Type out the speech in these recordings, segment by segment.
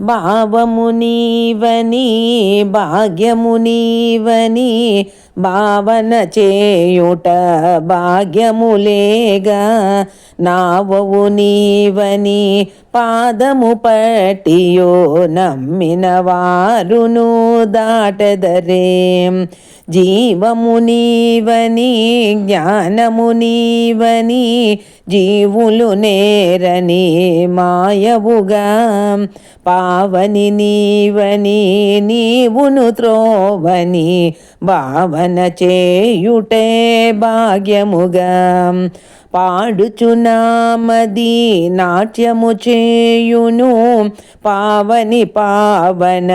భావము నీవని భాగ్యము నీవని భావన చేయుట భాగ్యములేగా నావవు నీవని పాదము పట్టియో నమ్మిన వారును దాటదరే. జీవము నీవని జ్ఞానము నీవని జీవులు నేరని మాయవుగా పా పావని నీవని నీవును త్రోవని భావన చేయుటే భాగ్యముగా. పాడుచునామది నాట్యము చేయును. పావని పావన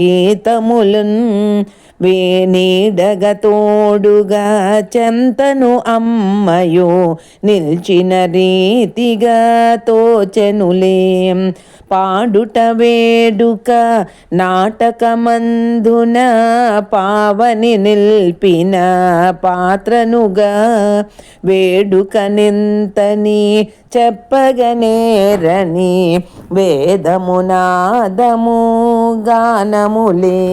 గీతములున్ వేనీడగతోడుగా చెంతను అమ్మయో. నిల్చిన రీతిగా తోచెనులే. పాడుట వేడుక నాటకమందున పావని నిల్పిన పాత్రనుగా వేడుక నింతని చెప్పగనేరని వేదమునాదము గానములే.